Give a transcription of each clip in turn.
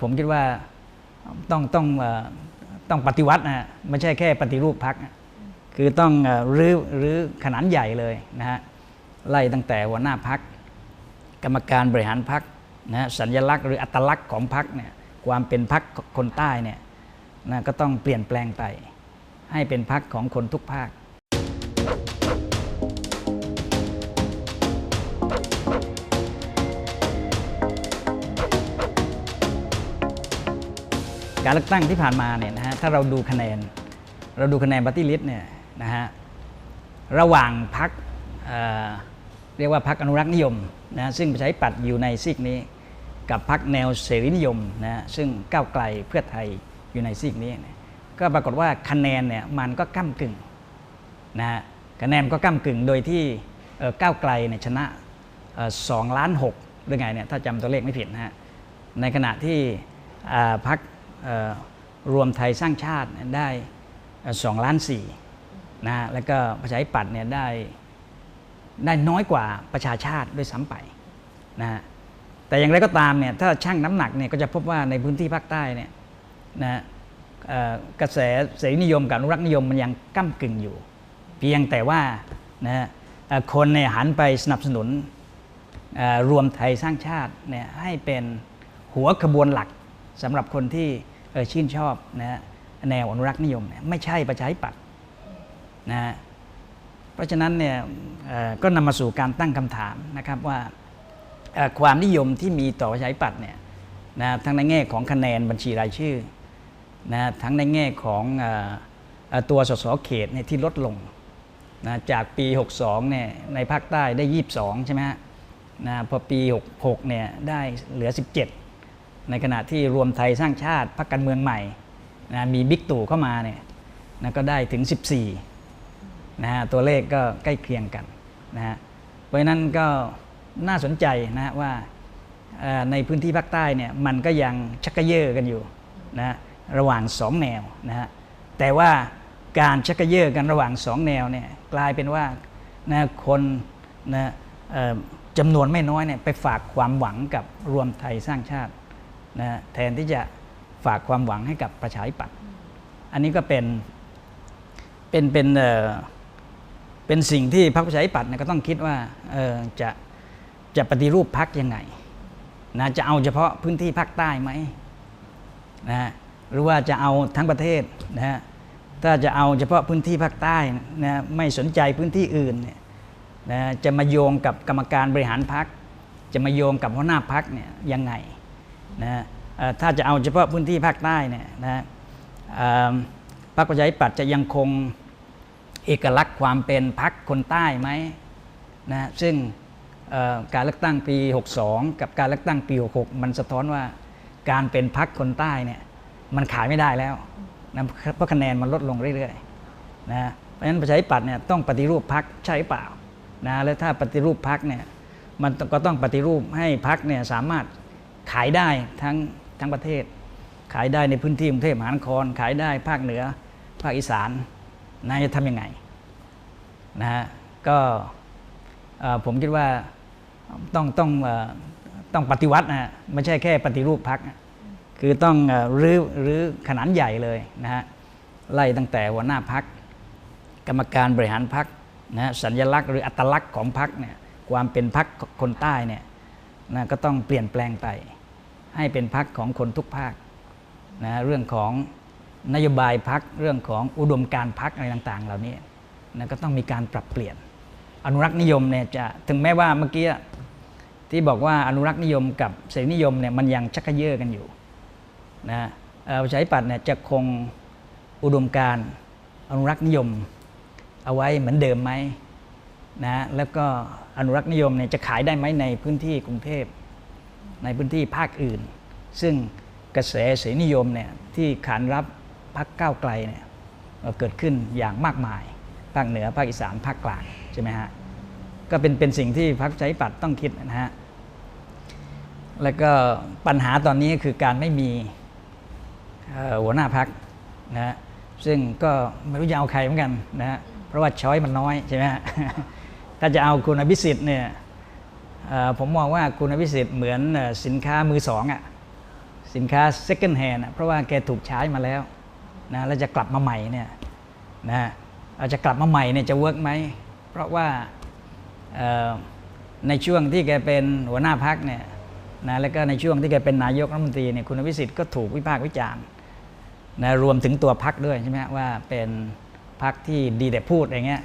ผมคิดว่าต้องต้องต้องปฏิวัตินะไม่ใช่แค่ปฏิรูปพักคือต้องรื้อรื้อขนาดใหญ่เลยนะฮะไล่ตั้งแต่หัวหน้าพัก กรรมการบริหารพักนะฮะสัญลักษณ์หรืออัตลักษณ์ของพักเนี่ยความเป็นพักคนใต้เนี่ยนะก็ต้องเปลี่ยนแปลงไป ให้เป็นพักของคนทุกภาค การเลือกตั้งที่ผ่านมาเนี่ยนะฮะถ้าเราดูคะแนน เราดูคะแนนบัตตี้ลิสต์เนี่ยนะฮะระหว่างพักเรียกว่าพักอนุรักษ์นิยมนะฮะซึ่งประชาธิปัตย์อยู่ในซีกนี้ กับพักแนวเสรีนิยมนะฮะซึ่งก้าวไกลเพื่อไทยอยู่ในซีกนี้เนี่ยก็ปรากฏว่าคะแนนเนี่ยมันก็ก้ากึ่งนะฮะคะแนนก็ก้ากึ่งโดยที่ก้าวไกลเนี่ยชนะสองล้านหกหรือไงเนี่ยถ้าจำตัวเลขไม่ผิดนะฮะในขณะที่พัก รวมไทยสร้างชาติได้สองล้านสี่นะแล้วก็ประชาธิปัตย์เนี่ยได้ได้น้อยกว่าประชาชาติด้วยซ้ำไปนะแต่อย่างไรก็ตามเนี่ยถ้าชั่งน้ำหนักเนี่ยก็จะพบว่าในพื้นที่ภาคใต้เนี่ยนะกระแสเสรีนิยมกับอนุรักษนิยมมันยังก้ากึ่งอยู่ เพียงแต่ว่านะคนเนี่ยหันไปสนับสนุนรวมไทยสร้างชาติเนี่ยให้เป็นหัวขบวนหลักสำหรับคนที่ ชื่นชอบนะฮะแนวอนุรักษ์นิยม ไม่ใช่ประชาธิปัตย์นะฮะเพราะฉะนั้นเนี่ยก็นำมาสู่การตั้งคำถามนะครับว่าความนิยมที่มีต่อประชาธิปัตย์เนี่ยนะทั้งในแง่ของคะแนนบัญชีรายชื่อนะทั้งในแง่ของออเอ่อตัวสสเขตเนี่ยที่ลดลงนะจากปี 62เนี่ยในภาคใต้ได้ 22 ใช่ไหมฮะนะพอปี 66เนี่ยได้เหลือ 17 ในขณะที่รวมไทยสร้างชาติพรรคการเมืองใหม่นะมีบิ๊กตู่เข้ามาเนี่ยนะก็ได้ถึง 14นะฮะตัวเลขก็ใกล้เคียงกันนะฮะเพราะนั้นก็น่าสนใจนะฮะว่าในพื้นที่ภาคใต้เนี่ยมันก็ยังชักกะเยอกันอยู่นะระหว่างสองแนวนะฮะแต่ว่าการชักกะเยอกันระหว่างสองแนวเนี่ยกลายเป็นว่านะคนนะจำนวนไม่น้อยเนี่ยไปฝากความหวังกับรวมไทยสร้างชาติ นะฮะแทนที่จะฝากความหวังให้กับประชาธิปัตย์อันนี้ก็เป็นเป็นเป็นเอ่อเป็นสิ่งที่พรรคประชาธิปัตย์เนี่ยก็ต้องคิดว่าเออจะจะปฏิรูปพรรคยังไงนะจะเอาเฉพาะพื้นที่ภาคใต้ไหมนะฮะหรือว่าจะเอาทั้งประเทศนะฮะถ้าจะเอาเฉพาะพื้นที่ภาคใต้นะไม่สนใจพื้นที่อื่นเนี่ยนะจะมาโยงกับกรรมการบริหารพรรคจะมาโยงกับหัวหน้าพรรคเนี่ยยังไง นะฮะถ้าจะเอาเฉพาะพื้นที่ภาคใต้เนี่ยนะฮะพรรคประชาธิปัตย์จะยังคงเอกลักษณ์ความเป็นพรรคคนใต้ไหมนะฮะซึ่งการเลือกตั้งปี 62 กับการเลือกตั้งปี 66 มันสะท้อนว่าการเป็นพรรคคนใต้เนี่ยมันขายไม่ได้แล้วนะเพราะคะแนนมันลดลงเรื่อยๆนะฮะเพราะฉะนั้นประชาธิปัตย์เนี่ยต้องปฏิรูปพรรคใช่เปล่านะแล้วถ้าปฏิรูปพรรคเนี่ยมันก็ต้องปฏิรูปให้พรรคเนี่ยสามารถ ขายได้ทั้งทั้งประเทศ ขายได้ในพื้นที่กรุงเทพมหานคร ขายได้ภาคเหนือ ภาคอีสานนายจะทำยังไงนะฮะก็ผมคิดว่าต้องต้องต้องปฏิวัตินะฮะไม่ใช่แค่ปฏิรูปพักคือต้องรื้อรื้อขนาดใหญ่เลยนะฮะไล่ตั้งแต่หัวหน้าพัก กรรมการบริหารพักนะฮะสัญลักษณ์หรืออัตลักษณ์ของพักเนี่ยความเป็นพักคนใต้เนี่ยนะก็ต้องเปลี่ยนแปลงไป ให้เป็นพักของคนทุกภาคนะเรื่องของนโยบายพักเรื่องของอุดมการพักอะไรต่างๆ เหล่านี้นะก็ต้องมีการปรับเปลี่ยน อนุรักษ์นิยมเนี่ยจะถึงแม้ว่าเมื่อกี้ที่บอกว่าอนุรักษ์นิยมกับเสรีนิยมเนี่ยมันยังชักกระเยอะกันอยู่นะเอ่อประชาธิปัตย์เนี่ยจะคงอุดมการอนุรักษ์นิยมเอาไว้เหมือนเดิมไหมนะแล้วก็อนุรักษ์นิยมเนี่ยจะขายได้ไหมในพื้นที่กรุงเทพ ในพื้นที่ภาคอื่น ซึ่งกระแสเสนิยมเนี่ยที่ขานรับพักก้าวไกลเนี่ยเกิดขึ้นอย่างมากมาย ภาคเหนือภาคอีสานภาคกลางใช่ไหมฮะก็เป็นเป็นสิ่งที่พรรคประชาธิปัตย์ต้องคิดนะฮะแล้วก็ปัญหาตอนนี้คือการไม่มีหัวหน้าพักนะฮะซึ่งก็ไม่รู้จะเอาใครเหมือนกันนะฮะเพราะว่าช้อยมันน้อยใช่ไหมฮะถ้าจะเอาคุณอภิสิทธิ์เนี่ย ผมมองว่าคุณอภิสิทธิ์เหมือนสินค้ามือสองอะ่ะสินค้า second hand เพราะว่าแกถูกใช้มาแล้วนะแล้วจะกลับมาใหม่เนี่ยนะเอาจะกลับมาใหม่เนี่ยจะเวิร์กไหมเพราะว่าในช่วงที่แกเป็นหัวหน้าพักเนี่ยนะแล้วก็ในช่วงที่แกเป็นนายกรัฐมนตรีเนี่ยคุณอภิสิทธิ์ก็ถูกวิพากษ์วิจารณ์นะรวมถึงตัวพักด้วยใช่ไหมว่าเป็นพักที่ดีแต่พูดอย่างเงี้ย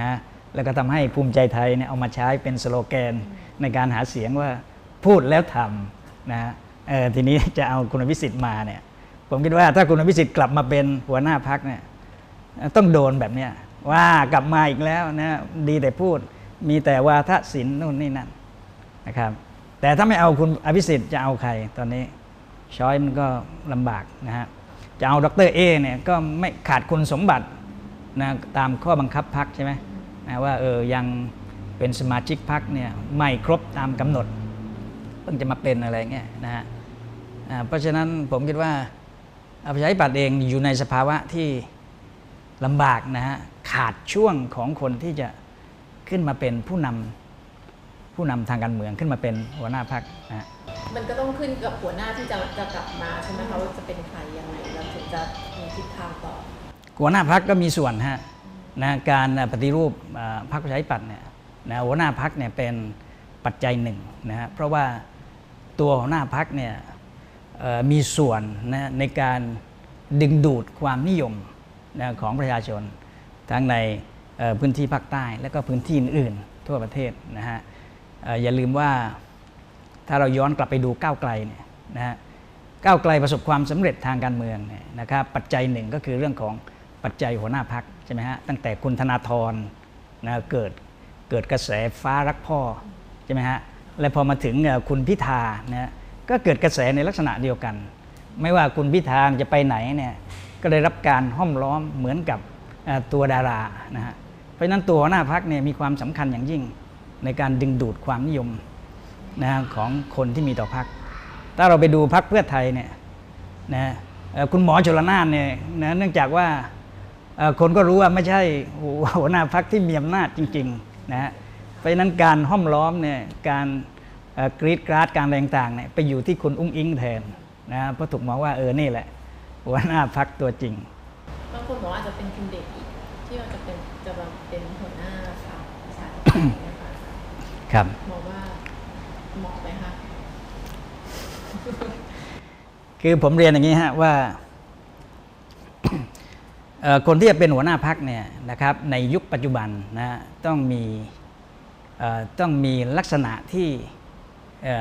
นะ แล้วก็ทำให้ภูมิใจไทยเนี่ยเอามาใช้เป็นสโลแกนในการหาเสียงว่าพูดแล้วทำนะเออทีนี้จะเอาคุณอภิสิทธิ์มาเนี่ยผมคิดว่าถ้าคุณอภิสิทธิ์กลับมาเป็นหัวหน้าพักเนี่ยต้องโดนแบบเนี้ยว่ากลับมาอีกแล้วนะดีแต่พูดมีแต่วาทศิลป์นู่นนี่นั่นนะครับ แต่ถ้าไม่เอาคุณอภิสิทธิ์จะเอาใครตอนนี้ช้อยมันก็ลำบากนะฮะจะเอาดรเอเนี่ยก็ไม่ขาดคุณสมบัตินะตามข้อบังคับพักใช่ไหม นะว่าเออยังเป็นสมาชิกพักเนี่ยไม่ครบตามกำหนด เพิ่งจะมาเป็นอะไรเงี้ยนะฮะอ่าเพราะฉะนั้นผมคิดว่าอาประชาธิปัตย์เองอยู่ในสภาวะที่ลำบากนะฮะขาดช่วงของคนที่จะขึ้นมาเป็นผู้นำผู้นำทางการเมืองขึ้นมาเป็นหัวหน้าพรรคนะฮะมันก็ต้องขึ้นกับหัวหน้าที่จะจะกลับมาใช่ไหมคะว่าจะเป็นใครยังไงเราถึงจะมีทิศทางต่อหัวหน้าพรรคก็มีส่วนฮะ นะการปฏิรูปพรรคประชาธิปัตย์เนี่ยนะหัวหน้าพรรคเนี่ยเป็นปัจจัยหนึ่งนะฮะเพราะว่าตัวหัวหน้าพรรคเนี่ยมีส่วนนะในการดึงดูดความนิยมนะของประชาชน ทั้งในพื้นที่ภาคใต้ และก็พื้นที่อื่นๆทั่วประเทศนะฮะอย่าลืมว่าถ้าเราย้อนกลับไปดูก้าวไกลเนี่ยนะฮะก้าวไกลประสบความสำเร็จทางการเมืองเนี่ยนะครับปัจจัยหนึ่งก็คือเรื่องของ ปัจจัยหัวหน้าพักใช่ไหมฮะตั้งแต่คุณธนาธรนะเกิดเกิดกระแสฟ้ารักพ่อใช่ไหมฮะและพอมาถึงคุณพิธานะก็เกิดกระแสในลักษณะเดียวกัน ไม่ว่าคุณพิธาจะไปไหนเนี่ยก็ได้รับการห้อมล้อมเหมือนกับตัวดารานะฮะเพราะนั้นตัวหัวหน้าพักเนี่ยมีความสำคัญอย่างยิ่งในการดึงดูดความนิยมนะฮะของคนที่มีต่อพัก ถ้าเราไปดูพักเพื่อไทยเนี่ยนะคุณหมอชลนานเนี่ยนะเนื่องจากว่า คนก็รู้ว่าไม่ใช่หัวหน้าพักที่มีอำนาจจริงๆนะฮะเพราะฉะนั้นการห้อมล้อมเนี่ยการเอ่อกรีดกราดการอะไรต่างๆเนี่ยไปอยู่ที่คุณอุ้งอิงแทนนะเพราะถูกมองว่าเออนี่แหละ หัวหน้าพักตัวจริงบางคนบอกว่าอาจจะเป็นคุณเด็กอีกที่ว่าจะเป็นจะมาเป็นหัวหน้าพรรคประชาธิปัตย์เนะคะครับมองว่าเหมาะไหมคะคือผมเรียนอย่างนี้ฮะว่าเอ่อ คนที่จะเป็นหัวหน้าพักเนี่ยนะครับในยุคปัจจุบันนะต้องมีต้องมีลักษณะที่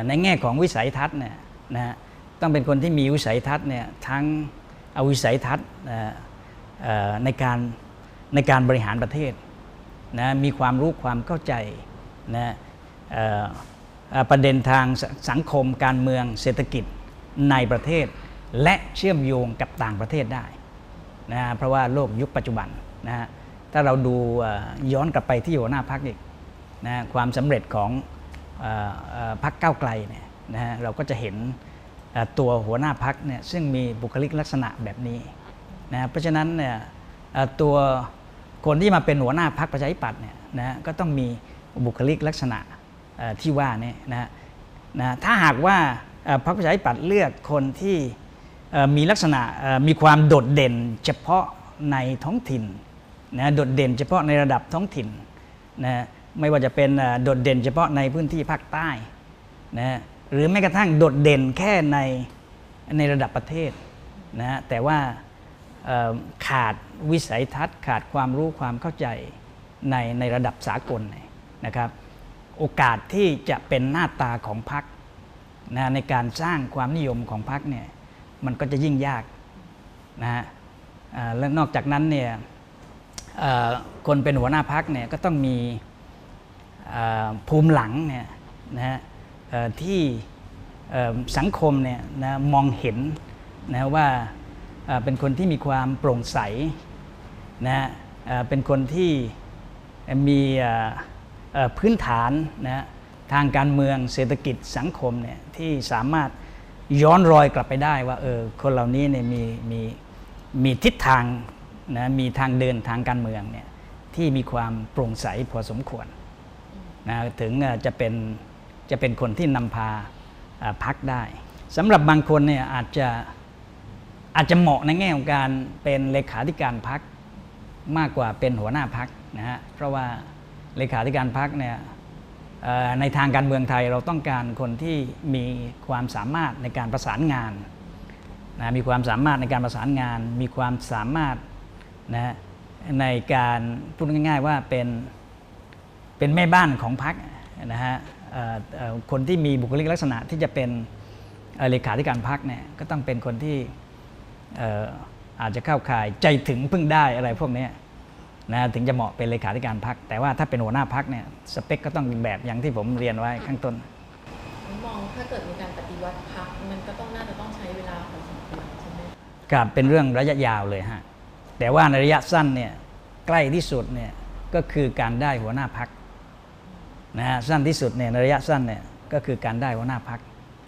ในแง่ของวิสัยทัศน์เนี่ยนะต้องเป็นคนที่มีวิสัยทัศน์เนี่ยทั้งเอาวิสัยทัศน์ในการในการบริหารประเทศนะมีความรู้ความเข้าใจนะประเด็นทางสังคมการเมืองเศรษฐกิจในประเทศ และเชื่อมโยงกับต่างประเทศได้ นะฮะเพราะว่าโลกยุคปัจจุบันนะฮะถ้าเราดูย้อนกลับไปที่หัวหน้าพักอีกนะความสำเร็จของออพักเก้าไกลเนี่ยนะฮะเราก็จะเห็นตัวหัวหน้าพักเนี่ยซึ่งมีบุคลิกลักษณะแบบนี้นะเพราะฉะนั้นเนี่ยตัวคนที่มาเป็นหัวหน้าพักประชาธิปัตย์เนี่ยนะฮะก็ต้องมีบุคลิกลักษณะที่ว่านี่นะฮะนะถ้าหากว่าพรรคประชาธิปัตย์เลือกคนที่ มีลักษณะมีความโดดเด่นเฉพาะในท้องถิ่นนะโดดเด่นเฉพาะในระดับท้องถิ่นนะไม่ว่าจะเป็นโดดเด่นเฉพาะในพื้นที่ภาคใต้นะหรือแม้กระทั่งโดดเด่นแค่ในในระดับประเทศนะแต่ว่าขาดวิสัยทัศน์ ขาดความรู้ความเข้าใจในในระดับสากลนะครับ โอกาสที่จะเป็นหน้าตาของพรรคนะในการสร้างความนิยมของพรรคเนี่ย มันก็จะยิ่งยากนะฮะและนอกจากนั้นเนี่ยคนเป็นหัวหน้าพรรคเนี่ยก็ต้องมีภูมิหลังเนี่ยนะฮะที่สังคมเนี่ยนะมองเห็นนะว่าเป็นคนที่มีความโปร่งใสนะฮะเป็นคนที่มีพื้นฐานนะฮะทางการเมืองเศรษฐกิจสังคมเนี่ยที่สามารถ ย้อนรอยกลับไปได้ว่าเออคนเหล่านี้เนี่ยมีมีมีทิศทางนะมีทางเดินทางการเมืองเนี่ยที่มีความโปร่งใสพอสมควรนะถึงจะเป็นจะเป็นคนที่นำพาพักได้สำหรับบางคนเนี่ยอาจจะอาจจะเหมาะในแง่ของการเป็นเลขาธิการพักมากกว่าเป็นหัวหน้าพักนะฮะเพราะว่าเลขาธิการพักเนี่ย ในทางการเมืองไทยเราต้องการคนที่มีความสามารถในการประสานงานนะมีความสามารถในการประสานงาน มีความสามารถนะในการพูดง่าย ๆว่าเป็นเป็นแม่บ้านของพรรคนะฮะคนที่มีบุคลิกลักษณะที่จะเป็นเลขาธิการพรรคเนี่ยก็ต้องเป็นคนที่อาจจะเข้าข่ายใจถึงพึ่งได้อะไรพวกนี้ นะถึงจะเหมาะเป็นเลขาธิการพรรคแต่ว่าถ้าเป็นหัวหน้าพรรคเนี่ยสเปคก็ต้องเป็นแบบอย่างที่ผมเรียนไว้ข้างต้น มองถ้าเกิดมีการปฏิวัติพักมันก็ต้องน่าจะต้องใช้เวลาพอสมควรใช่ไหมกับเป็นเรื่องระยะยาวเลยฮะแต่ว่าในระยะสั้นเนี่ยใกล้ที่สุดเนี่ยก็คือการได้หัวหน้าพักนะฮะสั้นที่สุดเนี่ยในระยะสั้นเนี่ยก็คือการได้หัวหน้าพัก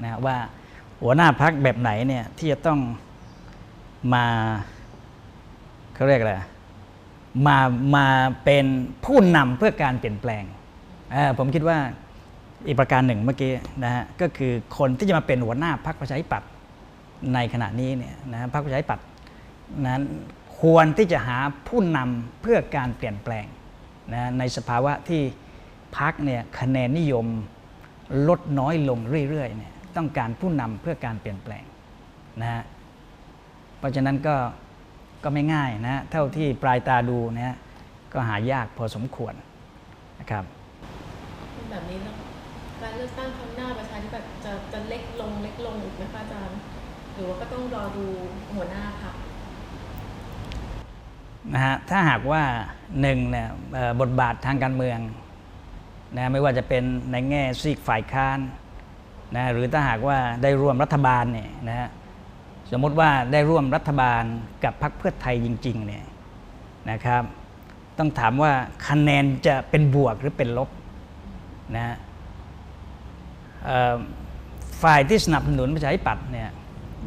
นะฮะว่าหัวหน้าพักแบบไหนเนี่ยที่จะต้องมาเขาเรียกอะไร มามาเป็นผู้นำเพื่อการเปลี่ยนแปลง ผมคิดว่าอีกประการหนึ่งเมื่อกี้นะฮะก็คือคนที่จะมาเป็นหัวหน้าพักประชาธิปัตย์ในขณะนี้เนี่ยนะพรรคประชาธิปัตย์นั้นควรที่จะหาผู้นำเพื่อการเปลี่ยนแปลงนะในสภาวะที่พรรคเนี่ยคะแนนนิยมลดน้อยลงเรื่อยๆเนี่ยต้องการผู้นำเพื่อการเปลี่ยนแปลงนะฮะเพราะฉะนั้นก็ ก็ไม่ง่ายนะเท่าที่ปลายตาดูนะฮะก็หายากพอสมควรนะครับแบบนี้แล้วการเลือกตั้งครั้งหน้าประชาธิปัตย์จะจะเล็กลงเล็กลงอีกไหมคะอาจารย์หรือว่าก็ต้องรอดูหัวหน้าพักนะฮะถ้าหากว่าหนึ่งเนี่ยเอ่อบทบาททางการเมืองนะไม่ว่าจะเป็นในแง่ซีกฝ่ายค้านนะหรือถ้าหากว่าได้ร่วมรัฐบาลเนี่ยนะฮะ สมมติว่าได้ร่วมรัฐบาลกับพรรคเพื่อไทยจริงๆเนี่ยนะครับ ต้องถามว่าคะแนนจะเป็นบวกหรือเป็นลบนะฮะฝ่ายที่สนับสนุนประชาธิปัตย์เนี่ย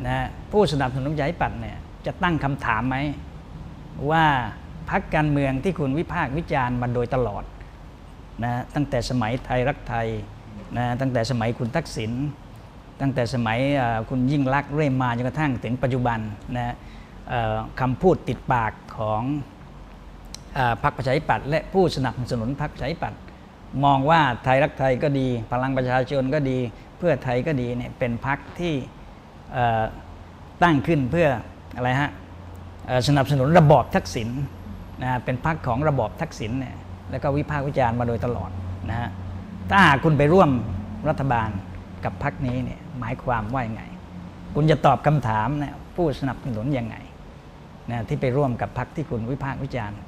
นะฮะผู้สนับสนุนประชาธิปัตย์เนี่ยจะตั้งคำถามไหมว่าพักการเมืองที่คุณวิพากษ์วิจารณ์มาโดยตลอดนะตั้งแต่สมัยไทยรักไทยนะตั้งแต่สมัยคุณทักษิณ ตั้งแต่สมัยคุณยิ่งลักเรื่อยมาจนกระทั่งถึงปัจจุบันนะคำพูดติดปากของอพรรคประชาธิปัตย์และผู้สนับสนุนพรรคประชาธิปัตย์มองว่าไทยรักไทยก็ดี พลังประชาชนก็ดี เพื่อไทยก็ดีเนี่ยเป็นพรรคที่ตั้งขึ้นเพื่ออะไรฮะสนับสนุนระบอบทักษิณนะฮะเป็นพรรคของระบอบทักษิณเนี่ยแล้วก็วิพากษ์วิจารณ์มาโดยตลอดนะฮะถ้าหากคุณไปร่วมรัฐบาล กับพรรคนี้เนี่ยหมายความว่ายังไง คุณจะตอบคำถามเนี่ยผู้สนับสนุนยังไงนะที่ไปร่วมกับพรรคที่คุณวิพากษ์วิจารณ์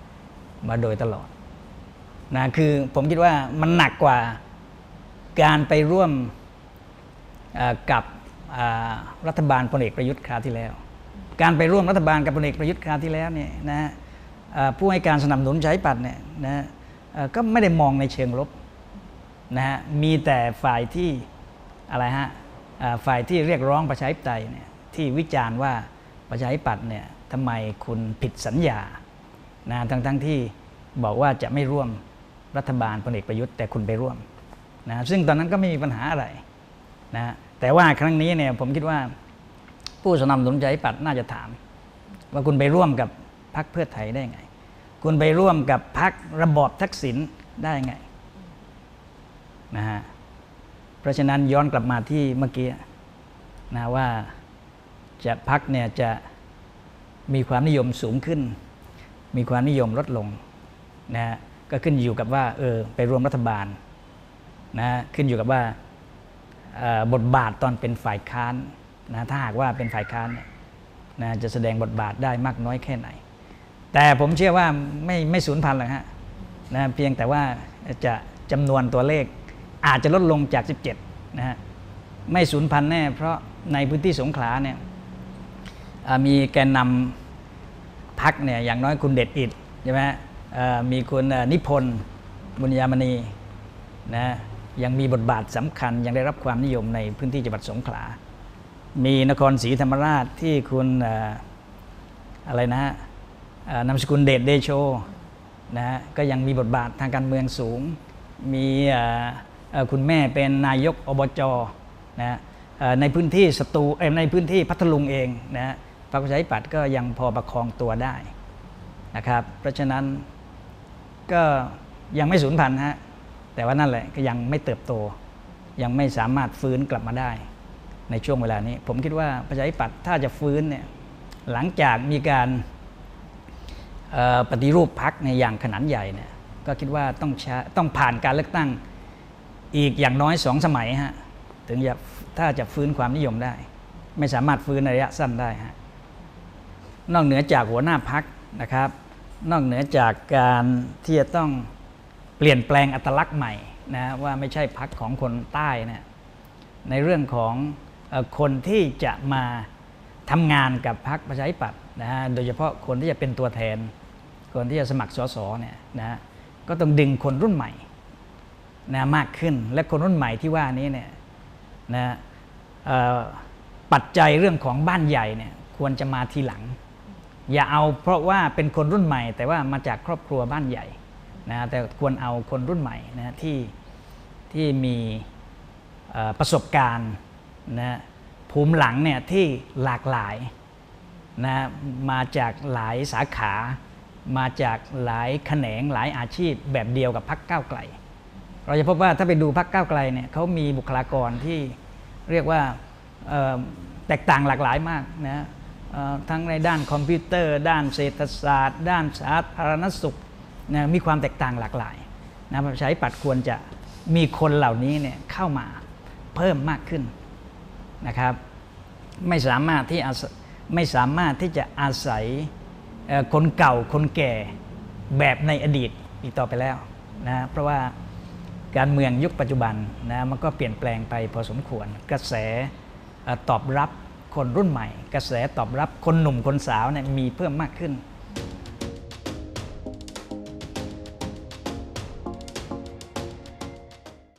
มาโดยตลอดนะคือผมคิดว่ามันหนักกว่าการไปร่วมกับรัฐบาลพลเอกประยุทธ์คราวที่แล้ว การไปร่วมรัฐบาลกับพลเอกประยุทธ์คราวที่แล้วเนี่ยนะผู้ให้การสนับสนุนใช้ปัดเนี่ยนะก็ไม่ได้มองในเชิงลบนะฮะมีแต่ฝ่ายที่ อะไรฮะฝ่ายที่เรียกร้องประชาธิปไตยเนี่ยที่วิจารณ์ว่าประชาธิปัตย์เนี่ยทำไมคุณผิดสัญญานะทั้งทั้งๆที่บอกว่าจะไม่ร่วมรัฐบาลพลเอกประยุทธ์แต่คุณไปร่วมนะซึ่งตอนนั้นก็ไม่มีปัญหาอะไรนะแต่ว่าครั้งนี้เนี่ยผมคิดว่าผู้สนับสนุนประชาธิปัตย์น่าจะถาม ว่าคุณไปร่วมกับพรรคเพื่อไทยได้ไง คุณไปร่วมกับพรรคระบอบทักษิณได้ไงนะฮะ เพราะฉะนั้นย้อนกลับมาที่เมื่อกี้นะว่าจะพรรคเนี่ยจะมีความนิยมสูงขึ้น มีความนิยมลดลงนะฮะก็ขึ้นอยู่กับว่าเออไปร่วมรัฐบาลนะขึ้นอยู่กับว่าออบทบาทตอนเป็นฝ่ายค้านนะถ้าหากว่าเป็นฝ่ายค้านเนี่ยนะจะแสดงบทบาทได้มากน้อยแค่ไหน แต่ผมเชื่อว่าไม่ไม่สูญพันธุ์หรอกฮะนะเพียงแต่ว่าจะจำนวนตัวเลข อาจจะลดลงจาก 17นะฮะไม่สูญพันธุ์แน่ เพราะในพื้นที่สงขลาเนี่ยมีแกนนำพักเนี่ยอย่างน้อยคุณเด็ดอิดใช่ไหมมีคุณนิพนธ์บุญยามณีนะยังมีบทบาทสำคัญยังได้รับความนิยมในพื้นที่จังหวัดสงขลา มีนครศรีธรรมราชที่คุณอะไรนะฮะนามสกุลเดชเดโชนะฮะก็ยังมีบทบาททางการเมืองสูงมีอ คุณแม่เป็นนายกอบจนะในพื้นที่สตูในพื้นที่พัทลุงเองนะพรรคประชาธิปัตย์ก็ยังพอประคองตัวได้นะครับ เพราะฉะนั้นก็ยังไม่สูญพันธุ์ฮะแต่ว่านั่นแหละก็ยังไม่เติบโต ยังไม่สามารถฟื้นกลับมาได้ ในช่วงเวลานี้ ผมคิดว่าประชาธิปัตย์ถ้าจะฟื้นเนี่ยหลังจากมีการปฏิรูปพักในอย่างขนาดใหญ่เนี่ยก็คิดว่าต้องใช้ต้องผ่านการเลือกตั้ง อีกอย่างน้อยสองสมัยฮะถึงจะถ้าจะฟื้นความนิยมได้ ไม่สามารถฟื้นระยะสั้นได้ฮะนอกเหนือจากหัวหน้าพักนะครับ นอกเหนือจากการที่จะต้องเปลี่ยนแปลงอัตลักษณ์ใหม่นะว่าไม่ใช่พักของคนใต้เนี่ยในเรื่องของคนที่จะมาทำงานกับพรรคประชาธิปัตย์นะฮะโดยเฉพาะคนที่จะเป็นตัวแทน คนที่จะสมัครสสเนี่ยนะฮะก็ต้องดึงคนรุ่นใหม่ นะมากขึ้น และคนรุ่นใหม่ที่ว่านี้เนี่ยนะปัจจัยเรื่องของบ้านใหญ่เนี่ยควรจะมาทีหลัง อย่าเอาเพราะว่าเป็นคนรุ่นใหม่ แต่ว่ามาจากครอบครัวบ้านใหญ่นะแต่ควรเอาคนรุ่นใหม่นะที่ที่มีประสบการณ์นะภูมิหลังเนี่ยที่หลากหลายนะมาจากหลายสาขา มาจากหลายแขนงหลายอาชีพแบบเดียวกับพักก้าวไกล เราจะพบว่าถ้าไปดูพักก้าวไกลเนี่ยเขามีบุคลากรที่เรียกว่าแตกต่างหลากหลายมากนะทั้งในด้านคอมพิวเตอร์ ด้านเศรษฐศาสตร์ ด้านสาธารณสุขนะมีความแตกต่างหลากหลายนะประชาธิปัตย์ควรจะมีคนเหล่านี้เนี่ยเข้ามาเพิ่มมากขึ้นนะครับ ไม่สามารถที่อาศไม่สามารถที่จะอาศัยคนเก่าคนแก่แบบในอดีตอีกต่อไปแล้วนะเพราะว่า การเมืองยุคปัจจุบันนะมันก็เปลี่ยนแปลงไปพอสมควร กระแสตอบรับคนรุ่นใหม่ กระแสตอบรับคนหนุ่มคนสาวเนี่ยมีเพิ่มมากขึ้น